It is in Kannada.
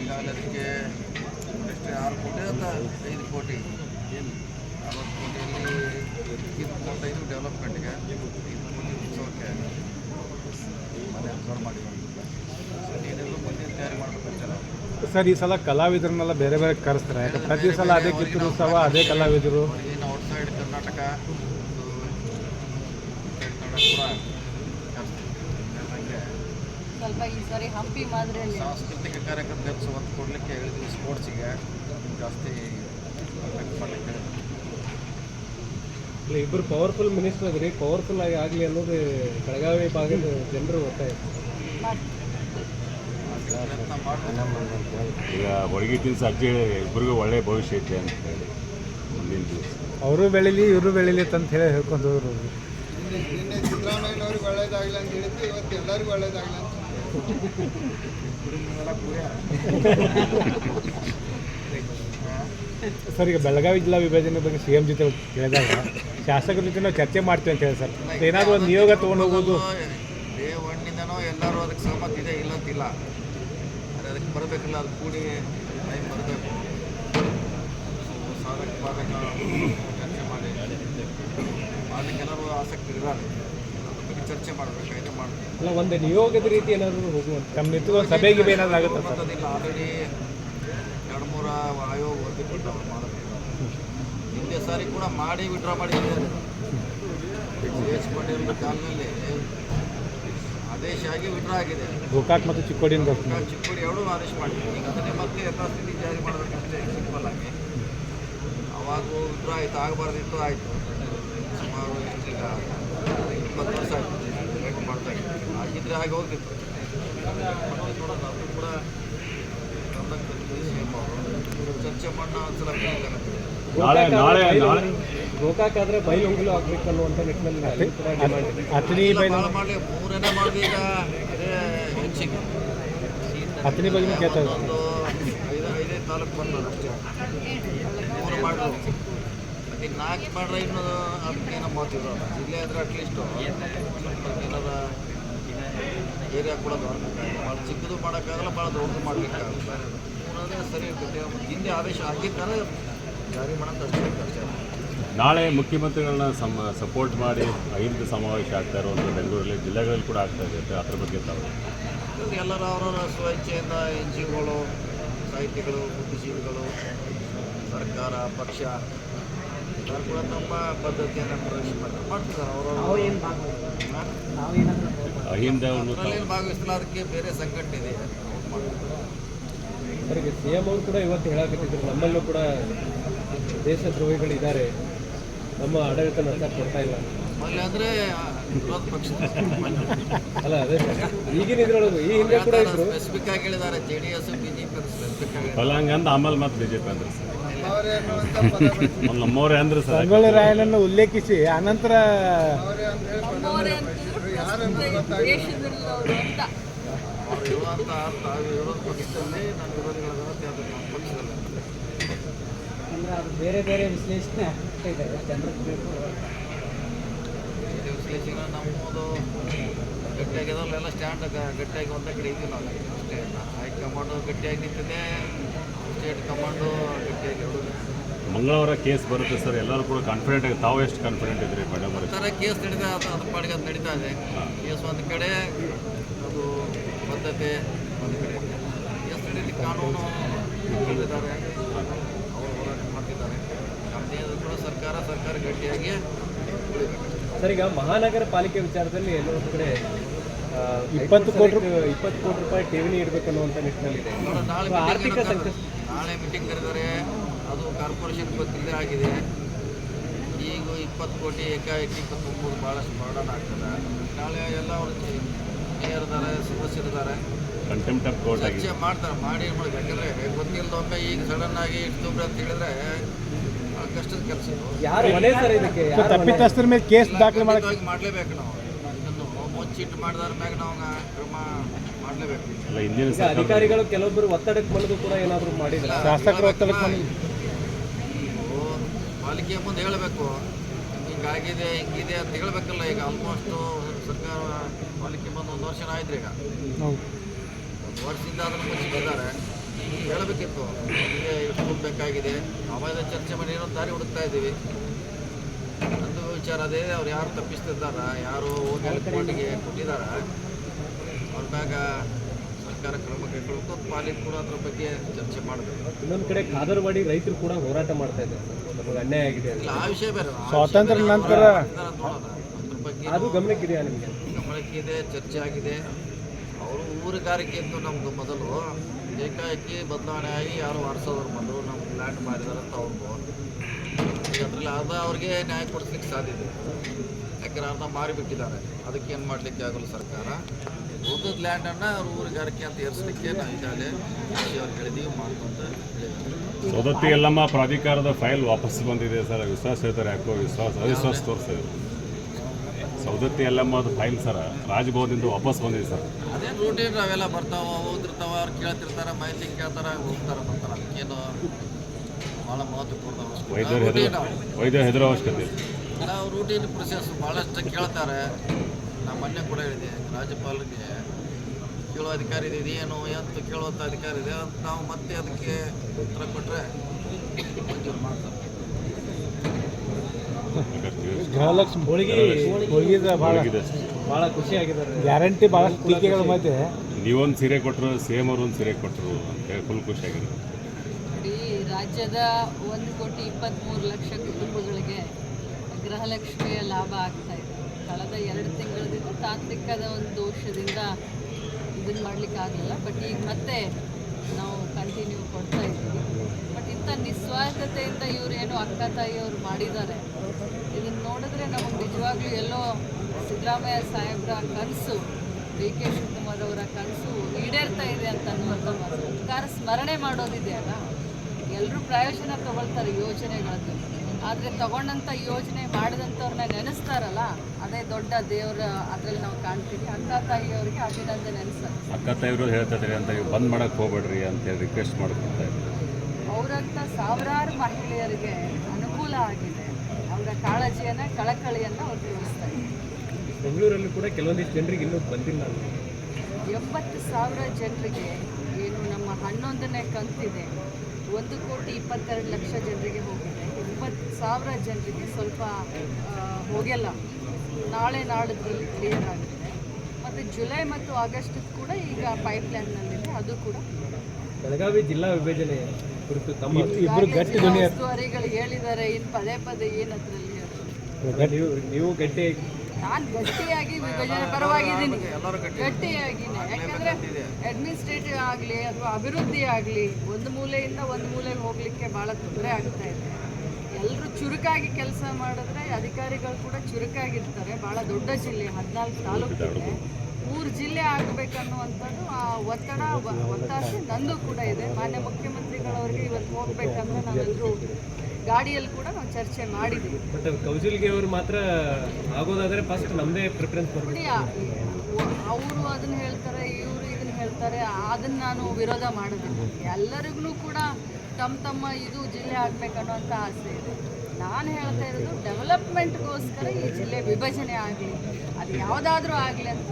ಈಗಾಗಲೇ ಅದಕ್ಕೆ ಎಷ್ಟು ಆರು ಕೋಟಿ ಅಥವಾ ಐದು ಕೋಟಿ? ಅರವತ್ತು ಕೋಟಿಯಲ್ಲಿ ಇದು ಮೂವತ್ತೈದು ಡೆವಲಪ್ಮೆಂಟ್ಗೆ ಐದು ಕೋಟಿ ಉತ್ಸವಕ್ಕೆ ಮನೆ ಅಬ್ಸರ್ವ್ ಮಾಡಿದ್ದೀವಿ ಏನೆಲ್ಲ ಮುಂದೆ ತಯಾರಿ ಮಾಡಬೇಕಂತ ಸರ್ ಈ ಸಲ ಕಲಾವಿದರನ್ನೆಲ್ಲ ಬೇರೆ ಬೇರೆ ಕರೆಸ್ತಾರೆ. ಯಾಕಂದ್ರೆ ಪ್ರತಿ ಸಲ ಅದೇ ಕಿತ್ತೂರು ಉತ್ಸವ ಅದೇ ಕಲಾವಿದರು. ಏನು ಔಟ್ಸೈಡ್ ಕರ್ನಾಟಕ ಒಂದು ಕರ್ನಾಟಕ ಕೂಡ ಸ್ವಲ್ಪ ಈ ಸಾರಿ ಹಂಪಿ ಮಾದರಿಯಲ್ಲಿ. ಸಾಂಸ್ಕೃತಿಕ ಕಾರ್ಯಕ್ರಮಕ್ಕೆ ಒತ್ತು ಕೊಡಲಿಕ್ಕೆ ಹೇಳಿದ್ವಿ ಸ್ಪೋರ್ಟ್ಸಿಗೆ. ಜಾಸ್ತಿ. ಇಲ್ಲ ಇಬ್ಬರು ಪವರ್ಫುಲ್ ಮಿನಿಸ್ಟರ್ ಅದ್ರಿ ಪವರ್ಫುಲ್ ಆಗಿ ಆಗಲಿ ಅನ್ನೋದು ಬೆಳಗಾವಿ ಭಾಗದ ಜನರು ಒತ್ತಾಯ. ಈಗ ಹೊಳಗಿ ತಿನ್ಸು ಅಜ್ಜಿ ಇಬ್ಬರಿಗೂ ಒಳ್ಳೆಯ ಭವಿಷ್ಯ ಐತೆ ಅಂತ ಹೇಳಿ ಮುಂದಿನ ದಿವಸ. ಅವರು ಬೆಳೀಲಿ ಇವರು ಬೆಳೀಲಿ ಅಂತ ಹೇಳಿ ಹೇಳ್ಕೊಂಡು ಹೋದ್ರು. ನಿನ್ನೆ ಸಿದ್ದರಾಮಯ್ಯನವ್ರಿಗೆ ಒಳ್ಳೇದಾಗಲಿ ಅಂತ ಹೇಳಿದ್ರು ಇವತ್ತು ಎಲ್ಲರಿಗೂ ಒಳ್ಳೇದಾಗಲಿ ಅಂತ. ಸರ್ ಈಗ ಬೆಳಗಾವಿ ಜಿಲ್ಲಾ ವಿಭಜನೆ ಬಗ್ಗೆ ಸಿ ಎಂ ಜೊತೆ ಕೇಳಿದಾಗ ಶಾಸಕರ ಜೊತೆ ನಾವು ಚರ್ಚೆ ಮಾಡ್ತೀವಿ ಅಂತ ಹೇಳಿ ಸರ್. ಏನಾದರೂ ಒಂದು ನಿಯೋಗ ತೊಗೊಂಡು ಹೋಗೋದು ಡೇ ಒನ್ನಿಂದನೂ ಎಲ್ಲರೂ ಅದಕ್ಕೆ ಸಹಮತಿ ಇದೆ ಇಲ್ಲ ಅಂತಿಲ್ಲ ಆದರೆ ಅದಕ್ಕೆ ಬರಬೇಕಿಲ್ಲ ಅದು ಕೂಡಿ ಟೈಮ್ ಬರಬೇಕು. ಸಾಧಕ ಬಾಧಕ ಚರ್ಚೆ ಮಾಡಿ. ಮಾಡ್ಲಿಕ್ಕೆ ಎಲ್ಲರೂ ಆಸಕ್ತಿ ಇದ್ದಾರೆ ಚರ್ಚೆ ಮಾಡಬೇಕಾಗಿದೆ ಮಾಡಬೇಕು. ಅಲ್ಲ ಒಂದು ನಿಯೋಗದ ರೀತಿ ಏನಾದರೂ ಹೋಗುವಂತ ನಿಂತು ಒಂದು ಸಭೆಗೆ ಏನಾದರೂ ಆಗುತ್ತೆ ಸರ್? ಬರೋದಿಲ್ಲ ಆಲ್ರೆಡಿ ಎರಡು ಮೂರ ಆಯೋಗ ವರದಿ ಕೊಟ್ಟವ್ರು ಮಾಡಬೇಕು. ಹಿಂದೆ ಸಾರಿ ಕೂಡ ಮಾಡಿ ವಿಡ್ರಾ ಮಾಡಿದ್ದಾರೆ. ಎಚ್ ಪಟೇಲ್ ಕಾಲದಲ್ಲಿ ಆದೇಶ ಆಗಿ ವಿಡ್ರಾ ಆಗಿದೆ. ಗೋಕಾಕ್ ಮತ್ತು ಚಿಕ್ಕೋಡಿ ಬರ್ತೀನಿ ಚಿಕ್ಕೋಡಿ ಎರಡೂ ಆದೇಶ ಮಾಡಿದ್ರು. ಈಗ ಅದನ್ನೇ ಮತ್ತೆ ಯಥಾಸ್ಥಿತಿ ಜಾರಿ ಮಾಡಬೇಕಂತೆ ಸಿಂಪಲ್ ಆಗಿ ಅವಾಗ ವಿಡ್ರಾ ಆಯಿತು ಆಗಬಾರ್ದಿತ್ತು ಆಯಿತು. ಸುಮಾರು ಈಗ ಇಪ್ಪತ್ತು ವರ್ಷ ವೇಟ್ ಮಾಡ್ತಾ ಇದ್ದೀವಿ ಆಗಿದ್ರೆ ಆಗಿ ಹೋಗ್ತಿತ್ತು ನೋಡಿ ನೋಡೋಣ ಅದು ಕೂಡ. ಚರ್ಚೆ ಮಾಡೋಣ ಒಂದ್ಸಲ ಕರೀತಾರೆ. ನಾಳೆ ನಾಳೆ ನಾಳೆ. ಗೋಕಾಕ್ ಆದ್ರೆ ಬೈಲೊಂಗಲು ಆಗ್ಬೇಕು ಅಂತ ನಿಟ್ಟಿನಲ್ಲಿ ಮಾಡಲಿ. ಮೂರನೇ ಮಾಡಿದೆ ಈಗ. ಇದೇ ಹೆಚ್ಚಿಗೆ. ಹತ್ತನೇ ಬೈನು ಕೇಳ್ತಾ ಇದ್ದಾರೆ. ಒಂದು ಐದು ಐದೇ ತಾಲೂಕು ಬಂದ ಅಷ್ಟೇ. ಮೂರು ಮಾಡಿದ್ರು ಮತ್ತೆ ನಾಲ್ಕು ಮಾಡ್ರೆ ಇನ್ನು ಅದಕ್ಕೇನೋ ಮಾತಿದ್ರು ಜಿಲ್ಲೆ ಆದರೆ ಅಟ್ಲೀಸ್ಟು ಏನಾರ ಏರಿಯಾ ಕೂಡ ಭಾಳ ಚಿಕ್ಕದು ಮಾಡೋಕ್ಕಾಗಲ್ಲ ಭಾಳ ದೊಡ್ಡದು ಮಾಡಲಿಕ್ಕಾಗಲ್ಲ. ಮೂರನೇ ಸರಿ ಇರ್ತೈತೆ ಹಿಂದೆ ಆದೇಶ ಹಾಕಿದ್ದಾರೆ ಜಾರಿ ಮಾಡೋಂಥ ಅಷ್ಟೇ ನಾಳೆ ಮುಖ್ಯಮಂತ್ರಿಗಳನ್ನ ಸಮ ಸಪೋರ್ಟ್ ಮಾಡಿ ಐದು ಸಮಾವೇಶ ಆಗ್ತಾ ಇರುವಂಥ ಬೆಂಗಳೂರಲ್ಲಿ ಜಿಲ್ಲೆಗಳಲ್ಲಿ ಕೂಡ ಆಗ್ತಾ ಇದೆ ಅದ್ರ ಬಗ್ಗೆ ತಾವು ಎಲ್ಲರೂ ಅವರವರ ಸ್ವಇಚ್ಛೆಯಿಂದ ಎನ್ ಜಿ ಒಗಳು ಸಾಹಿತಿಗಳು ಬುದ್ಧಿಜೀವಿಗಳು ಸರ್ಕಾರ ಪಕ್ಷ ಎಲ್ಲರೂ ಕೂಡ ತಮ್ಮ ಪದ್ಧತಿಯನ್ನು ಪ್ರವೇಶ ಮಾಡ್ತಾರೆ ಮಾಡ್ತಿದ್ದಾರೆ ಅವರು ಅದರಲ್ಲಿ ಭಾಗವಹಿಸಲ್ಲ ಅದಕ್ಕೆ ಬೇರೆ ಇದೆ. ಸರಿಗೆ ಸಿ ಎಂ ಅವರು ಕೂಡ ಇವತ್ತು ಹೇಳಕತ್ತಿದ್ರು ನಮ್ಮಲ್ಲೂ ಕೂಡ ದೇಶದ್ರೋಹಿಗಳಿದ್ದಾರೆ ನಮ್ಮ ಆಡಳಿತ ನಷ್ಟ ಕೊಡ್ತಾ ಇಲ್ಲ ಅಂದರೆ ವಿರೋಧ ಪಕ್ಷ ಅಲ್ಲ ಅದೇ. ಈಗಿನ ಇದ್ರೊಳಗೆ ಈ ಹಿಂದೆ ಕೂಡ ಇದ್ರು ಸ್ಪೆಸಿಫಿಕ್ ಆಗಿ ಹೇಳಿದ್ದಾರೆ ಜೆ ಡಿ ಎಸ್ ಸ್ಪೆಸಿಫಿಕ್ ಆಗಿ ಅಲ್ಲ ಹಂಗಂದ ಆಮೇಲೆ ಮತ್ತೆ ಬಿ ಜೆ ಪಿ ಅಂದ್ರೆ ನಮ್ಮವರೇ ಅಂದ್ರೆ ಸರ್ ಸಂಗೊಳ್ಳಿ ರಾಯಣ್ಣನ್ನು ಉಲ್ಲೇಖಿಸಿ ಅನಂತರ ಬೇರೆ ಬೇರೆ ವಿಶ್ಲೇಷಣೆ ವಿಶ್ಲೇಷಣೆ ನಮ್ಮದು ಗಟ್ಟಿಯಾಗಿರೋಲ್ಲ ಸ್ಟ್ಯಾಂಡ್ ಗಟ್ಟಿಯಾಗಿ ಒಂದೇ ಕಡೆ ಇದ್ದೀವಿ ನಾವು. ಅಷ್ಟೇ ಹೈಕಮಾಂಡು ಗಟ್ಟಿಯಾಗಿ ನಿಂತಿದೆ ಸ್ಟೇಟ್ ಕಮಾಂಡು ಮಂಗಳವಾರ ಕೇಸ್ ಬರುತ್ತೆ ಸರ್. ಎಲ್ಲರೂ ಕೂಡ ಕಾನ್ಫಿಡೆಂಟ್ ಆಗಿ ತಾವು ಎಷ್ಟು ಕಾನ್ಫಿಡೆಂಟ್ ಇದ್ರಿ ಮೇಡಮ್ ಸರ್ ಕೇಸ್ ನಡೀತಾ ಅದು ಅದ್ರ ಪಾಡಿಗೆ ಅದು ನಡೀತಾ ಇದೆ. ಕೇಸ್ ಒಂದು ಕಡೆ ಅದು ಬದ್ಧತೆ ಒಂದು ಕಡೆ. ಕೇಸ್ ನಡೀಲಿ ಕಾನೂನು ಇದ್ದಾರೆ ಅವರು ಹೋರಾಟ ಮಾಡ್ತಿದ್ದಾರೆ. ಯಾವುದೇ ಕೂಡ ಸರ್ಕಾರ ಸರ್ಕಾರ ಗಟ್ಟಿಯಾಗಿ ಸರ್ ಈಗ ಮಹಾನಗರ ಪಾಲಿಕೆ ವಿಚಾರದಲ್ಲಿ ಎಲ್ಲೋ ಒಂದು ಕಡೆ ಇಪ್ಪತ್ತು ಕೋಟಿ ಇಪ್ಪತ್ತು ಕೋಟಿ ರೂಪಾಯಿ ಠೇವಣಿ ಇಡಬೇಕು ಅನ್ನುವಂಥ ನಿಟ್ಟಿನಲ್ಲಿ ಆರ್ಥಿಕ ಸಂಕಷ್ಟ ನಾಳೆ ಮೀಟಿಂಗ್ ಕರೆದರೆ ಅದು ಕಾರ್ಪೊರೇಷನ್ ಗೊತ್ತಿಲ್ಲದೆ ಆಗಿದೆ. ಈಗ ಇಪ್ಪತ್ತು ಕೋಟಿ ಏಕಾಏಕಿ ತುಂಬೋದು ಭಾಳಷ್ಟು ಬರ್ಡನ್ ಆಗ್ತದೆ. ನಾಳೆ ಎಲ್ಲ ಅವರು ಮೇಯರ್ ಇದ್ದಾರೆ ಸದಸ್ಯರಿದ್ದಾರೆ ಕಂಟೆಂಪ್ಟ್ ಆಫ್ ಕೋರ್ಟ್ ಆಗಿದೆ ಚರ್ಚೆ ಮಾಡ್ತಾರೆ ಮಾಡಿ ಮಾಡ್ಬೇಕು ಯಾಕಂದರೆ ಗೊತ್ತಿಲ್ಲದೊಮ್ಮೆ ಈಗ ಸಡನ್ ಆಗಿ ಇಷ್ಟು ತುಂಬ್ರಿ ಅಂತ ಹೇಳಿದ್ರೆ ಭಾಳ ಕಷ್ಟದ ಕೆಲಸ ಯಾರು ಹೊಣೆ ಇದಕ್ಕೆ? ತಪ್ಪಿತಸ್ಥರ ಮೇಲೆ ಕೇಸ್ ದಾಖಲೆ ಮಾಡಲೇಬೇಕು ನಾವು. ಇದನ್ನು ಮುಚ್ಚಿಟ್ಟು ಮಾಡಿದ್ರ ಮ್ಯಾಗ ನಾವು ಕ್ರಮ ಮಾಡಲೇಬೇಕು. ಅಧಿಕಾರಿಗಳು ಕೆಲವೊಬ್ಬರು ಒತ್ತಡಕ್ಕೆ ಬಂದು ಕೂಡ ಏನಾದರೂ ಮಾಡಿದ್ರೆ ಶಾಸಕರು ಒತ್ತಡಕ್ಕೆ ಬಂದು- ಪಾಲಿಕೆ ಮುಂದೆ ಹೇಳಬೇಕು. ಹಿಂಗಾಗಿದೆ ಹಿಂಗಿದೆ ಅಂತ ಹೇಳಬೇಕಲ್ಲ ಈಗ ಆಲ್ಮೋಸ್ಟು ಸರ್ಕಾರ ಪಾಲಿಕೆ ಬಂದು ಒಂದು ವರ್ಷ ಆಯ್ತು ಈಗ ಒಂದು ವರ್ಷದಿಂದ ಅದನ್ನು ಮುಚ್ಚಿಟ್ಟಿದ್ದಾರೆ ಹೇಳಬೇಕಿತ್ತು. ನಮಗೆ ಇಟ್ಕೊಳ್ಬೇಕಾಗಿದೆ ಅವಾಗ ಚರ್ಚೆ ಮಾಡಿ ಏನೋ ದಾರಿ ಹುಡುಕ್ತಾ ಇದ್ದೀವಿ. ನಂದು ವಿಚಾರ ಅದೇ ಅವ್ರು ಯಾರು ತಪ್ಪಿಸ್ತಿದ್ದಾರ ಯಾರು ಹೋಗಿ ಕೊಟ್ಟಿದ್ದಾರ? ಅವ್ರ ಮ್ಯಾಗ ಸರ್ಕಾರ ಕ್ರಮ ಕೈಗೊಳ್ಬೇಕು ಪಾಲಿಕೆ ಕೂಡ ಅದ್ರ ಬಗ್ಗೆ ಚರ್ಚೆ ಮಾಡಬೇಕು? ಇನ್ನೊಂದು ಕಡೆ ಕಾದರ್ವಾಡಿ ರೈತರು ಕೂಡ ಹೋರಾಟ ಮಾಡ್ತಾ ಇದ್ದಾರೆ ನಮಗೆ ಅನ್ಯಾಯ ಆಗಿದೆ ಇಲ್ಲ ಆ ವಿಷಯ ಬೇರೆ. ಸ್ವಾತಂತ್ರ್ಯ ನಂತರ. ಅದ್ರ ಬಗ್ಗೆ ಅದು ಗಮನಕ್ಕಿದೆಯಾ ನಿಮಗೆ? ಗಮನಕ್ಕಿದೆ ಚರ್ಚೆ ಆಗಿದೆ. ಅವರು ಊರುಗಾರಿಕೆ ಅಂತ ನಮ್ದು ಮೊದಲು. ಏಕಾಏಕಿ ಬದಲಾವಣೆ ಆಗಿ ಯಾರು ವಾರಸೋದ್ರ ಮೊದಲು ನಮ್ಗೆ ಲ್ಯಾಂಡ್ ಮಾರಿದಾರೆ ಅಂತ ಅವ್ರಿಗೂ ಅದರಲ್ಲಿ ಅರ್ಧ ಅವ್ರಿಗೆ ನ್ಯಾಯ ಕೊಡಿಸ್ಲಿಕ್ಕೆ ಸಾಧ್ಯತೆ ಯಾಕಂದ್ರೆ ಅರ್ಧ ಮಾರಿಬಿಟ್ಟಿದ್ದಾರೆ. ಅದಕ್ಕೆ ಏನು ಮಾಡಲಿಕ್ಕೆ ಆಗಲ್ಲ ಸರ್ಕಾರ? ಉಳಿದ ಲ್ಯಾಂಡನ್ನು ಅವ್ರ ಊರುಗಾರಿಕೆ ಅಂತ ಏರಿಸಲಿಕ್ಕೆ ನಾವು ಈಗಾಗಲೇ ಅವ್ರಿಗೆ ಹೇಳಿದ್ದೀವಿ ಮಾಡ್ಕೊಂತ ಸೌದತ್ತಿ ಎಲ್ಲಮ್ಮ ಪ್ರಾಧಿಕಾರದ ಫೈಲ್ ವಾಪಸ್ ಬಂದಿದೆ ಸರ್. ವಿಶ್ವಾಸ ಹೇಳ್ತಾರೆ ಯಾಕೋ ವಿಶ್ವಾಸ ಅವಿಶ್ವಾಸ ತೋರಿಸಿದ್ರು ಸೌದತ್ತಿ ಎಲ್ಲಮ್ಮದ ಫೈಲ್ ಸರ್ ರಾಜಭವನದಿಂದ ವಾಪಸ್ ಬಂದಿದೆ ಸರ್. ಅದೇನು ರೂಟೀನ್ ಅವೆಲ್ಲ ಬರ್ತಾವ ಹೋಗ್ತಿರ್ತಾವ ಅವ್ರು ಕೇಳ್ತಿರ್ತಾರೆ ಮಾಹಿತಿ ಕೇಳ್ತಾರೆ ಹೋಗ್ತಾರೆ ಬರ್ತಾರೆ. ಅದಕ್ಕೇನು ಭಾಳ ಮಹತ್ವಪೂರ್ಣ ವೈದ್ಯರು ಹೆದರ ರೂಟೀನ್ ವೈದ್ಯರು ಹೆದರೋ ಅವಶ್ಯಕತೆ. ನಾವು ರೂಟೀನ್ ಪ್ರೊಸೆಸ್ ಭಾಳಷ್ಟು ಕೇಳ್ತಾರೆ. ನಾನು ಮೊನ್ನೆ ಕೂಡ ಹೇಳಿದೆ ರಾಜ್ಯಪಾಲರಿಗೆ ಕೇಳೋ ಅಧಿಕಾರಿ ಇದೆ ಇದೇನು ಎಂತ ಕೇಳುವಂಥ ಅಧಿಕಾರಿ ಇದೆ ಅಂತ ನಾವು ಮತ್ತೆ ಅದಕ್ಕೆ ಉತ್ತರ ಕೊಟ್ಟರೆ ಮಂಜೂರು ಮಾಡ್ತಾರೆ. ಭಾಳ ಇದೆ. ಭಾಳ ಖುಷಿ ಆಗಿದ್ದಾರೆ. ಗ್ಯಾರಂಟಿ ಭಾಳಷ್ಟು ಟೀಕೆಗಳ ಮಧ್ಯೆ ನೀವೊಂದು ಸೀರೆ ಕೊಟ್ಟರು ಸೇಮ್ ಅವ್ರು ಒಂದು ಸೀರೆ ಕೊಟ್ಟರು ಅಂತೇಳಿ ಫುಲ್ ಖುಷಿಯಾಗಿದೆ ಇಡೀ ರಾಜ್ಯದ ಒಂದು ಕೋಟಿ ಇಪ್ಪತ್ತ್ಮೂರು ಲಕ್ಷ ಕುಟುಂಬಗಳಿಗೆ ಗೃಹಲಕ್ಷ್ಮಿಯ ಲಾಭ ಆಗ್ತಾ ಇದೆ. ಕಳೆದ ಎರಡು ತಿಂಗಳಿಂದ ತಾಂತ್ರಿಕದ ಒಂದು ದೋಷದಿಂದ ಇದನ್ನು ಮಾಡಲಿಕ್ಕೆ ಆಗಲಿಲ್ಲ ಬಟ್ ಈಗ ಮತ್ತೆ ನಾವು ಕಂಟಿನ್ಯೂ ಕೊಡ್ತಾ ಇದ್ದೀವಿ. ಬಟ್ ಇಂಥ ನಿಸ್ವಾರ್ಥತೆಯಿಂದ ಇವರೇನು ಅಕ್ಕ ತಾಯಿಯವರು ಮಾಡಿದ್ದಾರೆ. ಇದನ್ನು ನೋಡಿದ್ರೆ ನಮಗೆ ನಿಜವಾಗ್ಲೂ ಎಲ್ಲೋ ಸಿದ್ದರಾಮಯ್ಯ ಸಾಹೇಬ್ರ ಕನಸು ಡಿ ಕೆ ಶಿವಕುಮಾರ್ ಅವರ ಕನಸು ಈಡೇರ್ತಾ ಇದೆ ಅಂತ ಅನ್ನುವಂಥ ಸರ್ಕಾರ ಸ್ಮರಣೆ ಮಾಡೋದಿದೆಯಲ್ಲ ಎಲ್ಲರೂ ಪ್ರಯೋಜನ ತಗೊಳ್ತಾರೆ ಯೋಜನೆಗಳನ್ನು ಆದರೆ ತಗೊಂಡಂಥ ಯೋಜನೆ ಮಾಡಿದಂಥವ್ರನ್ನ ನೆನೆಸ್ತಾರಲ್ಲ ಅದೇ ದೊಡ್ಡ ದೇವರ ಅದರಲ್ಲಿ ನಾವು ಕಾಣ್ತೀವಿ. ಅಕ್ಕ ತಾಯಿಯವರಿಗೆ ಅಭಿನಂದನೆ ನೆನೆಸ್ತಾರೆ. ಅಕ್ಕ ತಾಯಿಯವರು ಹೇಳ್ತಾ ಇದ್ದಾರೆ ಅಂತ ನೀವು ಬಂದ್ ಮಾಡಕ್ಕೆ ಹೋಗ್ಬೇಡ್ರಿ ಅಂತೇಳಿ ರಿಕ್ವೆಸ್ಟ್ ಮಾಡ್ಕೊಳ್ತಾ ಇದ್ದಾರೆ. ಅವರಂಥ ಸಾವಿರಾರು ಮಹಿಳೆಯರಿಗೆ ಅನುಕೂಲ ಆಗಿದೆ. ಅವರ ಕಾಳಜಿಯನ್ನು ಕಳಕಳಿಯನ್ನು ಅವ್ರು ತೋರಿಸ್ತಾರೆ ಬೆಂಗಳೂರಲ್ಲಿ ಕೂಡ ಕೆಲವೊಂದಿಷ್ಟು ಜನರಿಗೆ ಇನ್ನೂ ಬಂದಿಲ್ಲ. ಎಂಬತ್ತು ಸಾವಿರ ಜನರಿಗೆ ಏನು ನಮ್ಮ ಹನ್ನೊಂದನೇ ಕಂತಿದೆ. ಒಂದು ಕೋಟಿ ಇಪ್ಪತ್ತೆರಡು ಲಕ್ಷ ಜನರಿಗೆ ಹೋಗಿದೆ ಎಂಬತ್ತು ಸಾವಿರ ಜನರಿಗೆ ಸ್ವಲ್ಪ ಹೋಗ್ಯಲ್ಲ ನಾಳೆ ನಾಳಿದ್ರಲ್ಲಿ ಕ್ಲಿಯರ್ ಆಗುತ್ತೆ ಮತ್ತು ಜುಲೈ ಮತ್ತು ಆಗಸ್ಟ್ ಕೂಡ ಈಗ ಪೈಪ್ಲೈನ್ನಲ್ಲಿದೆ ಅದು ಕೂಡ ಬೆಳಗಾವಿ ಜಿಲ್ಲಾ ವಿಭಜನೆ ಕುರಿತು ತಮ್ಮ ಇಬ್ಬರು ಗಟ್ಟಿ ಉಸ್ತುವಾರಿಗಳು ಹೇಳಿದ್ದಾರೆ ಇನ್ನು ಪದೇ ಪದೇ ಏನು ಅದರಲ್ಲಿ? ನೀವು ನೀವು ಗಟ್ಟಿ ನಾನು ಗಟ್ಟಿಯಾಗಿ ವಿಭಜನೆ ಪರವಾಗಿದ್ದೀನಿ. ಗಟ್ಟಿಯಾಗಿ ಗಟ್ಟಿಯಾಗಿನೇ. ಯಾಕಂದ್ರೆ ಅಡ್ಮಿನಿಸ್ಟ್ರೇಟಿವ್ ಆಗಲಿ ಅಥವಾ ಅಭಿವೃದ್ಧಿ ಆಗಲಿ ಒಂದು ಮೂಲೆಯಿಂದ ಒಂದು ಮೂಲೆಗೆ ಹೋಗ್ಲಿಕ್ಕೆ ಭಾಳ ತೊಂದರೆ ಆಗ್ತಾ ಇದೆ. ಎಲ್ಲರೂ ಚುರುಕಾಗಿ ಕೆಲಸ ಮಾಡಿದ್ರೆ ಅಧಿಕಾರಿಗಳು ಕೂಡ ಚುರುಕಾಗಿರ್ತಾರೆ. ಭಾಳ ದೊಡ್ಡ ಜಿಲ್ಲೆ ಹದಿನಾಲ್ಕು ತಾಲೂಕು ಮೂರು ಜಿಲ್ಲೆ ಆಗಬೇಕನ್ನುವಂಥದ್ದು ಆ ಒತ್ತಡ ಒತ್ತಾಸೆ ನಂದು ಕೂಡ ಇದೆ. ಮಾನ್ಯ ಮುಖ್ಯಮಂತ್ರಿಗಳವರಿಗೆ ಇವತ್ತು ಹೋಗ್ಬೇಕಂದ್ರೆ ನಾವೆಲ್ಲರೂ ಗಾಡಿಯಲ್ಲಿ ಕೂಡ ನಾವು ಚರ್ಚೆ ಮಾಡಿದ್ದೀವಿ. ಬಟ್ ಕೌಶಲ್ಗೆ ಅವರು ಮಾತ್ರ ಆಗೋದಾದ್ರೆ ಫಸ್ಟ್ ನಮ್ಮದೇ ಪ್ರಿಫರೆನ್ಸ್ ಅವರು ಅದನ್ನ ಹೇಳ್ತಾರೆ ಇವರು ಇದನ್ನ ಹೇಳ್ತಾರೆ ಅದನ್ನ ನಾನು ವಿರೋಧ ಮಾಡೋದಿಲ್ಲ. ಎಲ್ಲರಿಗೂ ಕೂಡ ತಮ್ಮ ತಮ್ಮ ಇದು ಜಿಲ್ಲೆ ಆಗ್ಬೇಕನ್ನುವಂಥ ಆಸೆ ಇದೆ ನಾನು ಹೇಳ್ತಾ ಇರೋದು ಡೆವಲಪ್ಮೆಂಟ್ಗೋಸ್ಕರ ಈ ಜಿಲ್ಲೆ ವಿಭಜನೆ ಆಗಲಿ ಅದು ಯಾವುದಾದ್ರೂ ಆಗಲಿ ಅಂತ.